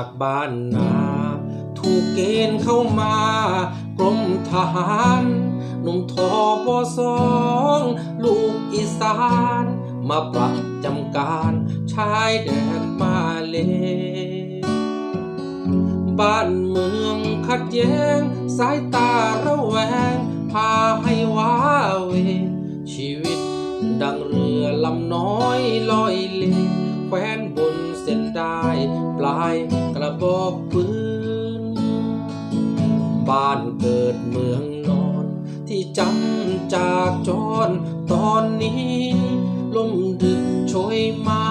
จากบ้านนา ถูกเกณฑ์เข้ามากรมทหารหนุ่มทอบสองลูกอีสาน มาประจำการชายแดนมาเล บ้านเมืองขัดแย้ง สายตาระแวง พาให้ว้าเว ชีวิตดังเรือลำน้อยลอยเลแคว้นบนเส้นได้ายกระบอกปืน บ้านเกิดเมืองนอน ที่จำจากจรตอนนี้ลมดึกโชยมา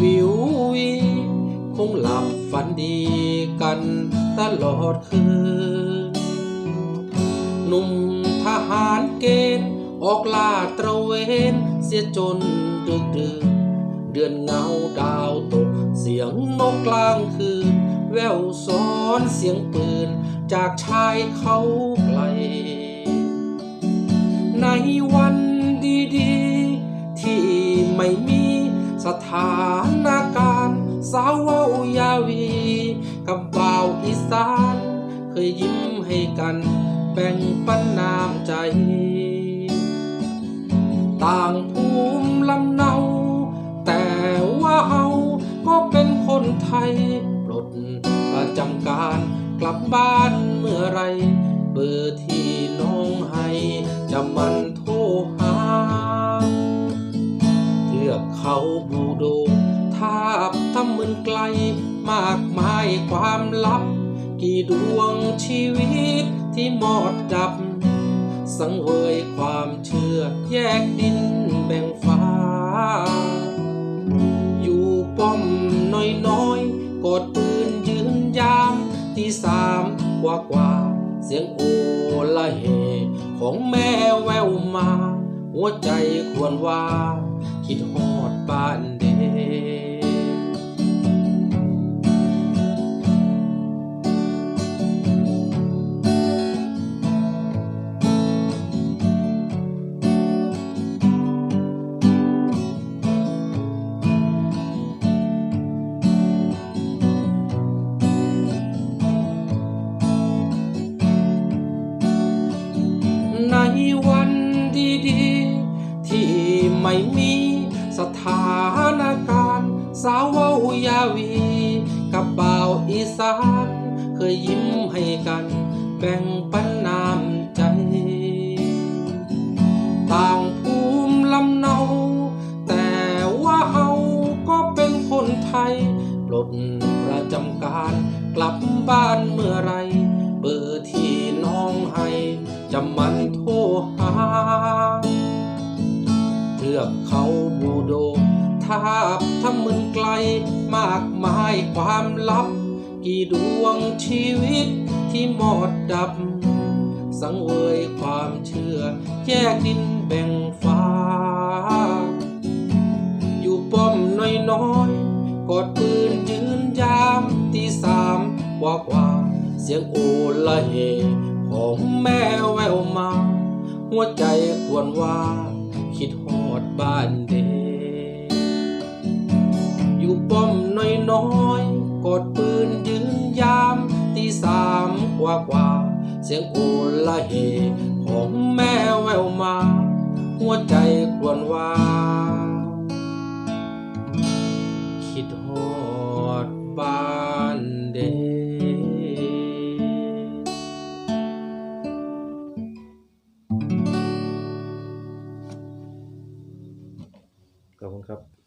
วิววีคงหลับฝันดีกันตลอดคืน หนุ่มทหารเกณฑ์ออกลาดตระเวน เสียจนดึกดื่นเดือนเงาดาวตก เสียงนกกลางคืน แววซอนเสียงปืน จากชายเขาไกล ในวันดีๆ ที่ไม่มีสถานการณ์ สาวเวายาวี กับบ่าวอีสาน เคยยิ้มให้กัน แบ่งปันน้ำใจ ต่างภูมิลำเนา ดประจำการกลับบ้านเมื่อไร เบอร์ที่น้องให้จะมันโทรหาเทือกเขาบูโดงทาบทำเหมือนไกล มากมายความลับ กี่ดวงชีวิตที่หมอดดับ สังเวยความเชื่อแยกดินแบ่ง เสียงโอละเหของแม่แววมา หัวใจควรว่า คิดหอดบ้าน ที่ไม่มีสถานการณ์ สาวเว้ายาวี กับบ่าวอีสาน เคยยิ้มให้กัน แบ่งปันน้ำใจ ต่างภูมิลำเนา แต่ว่าเฮาก็เป็นคนไทยปลดประจำการกลับบ้านเมื่อไรเบอร์ที่น้องให้ จะมันโทรหา ทือกเขาบูโด ทาบทำมึนไกลมากมายความลับ กี่ดวงชีวิตที่หมดดับ สังเวยความเชื่อ แยกดินแบ่งฟ้า อยู่ป้อมน้อยๆกอดปืนยืนยามตีสามกว่ากว่าๆเสียงโอละเหของแม่แววมา หัวใจควรว่า คิดฮอดบ้านเดอยู่ป้อมน้อยๆกอดปืนยืนยามตีสามกว่ากว่า เสียงโอละเหของแม่แววมา หัวใจควรว่า คิดฮอดบ้าน ครับ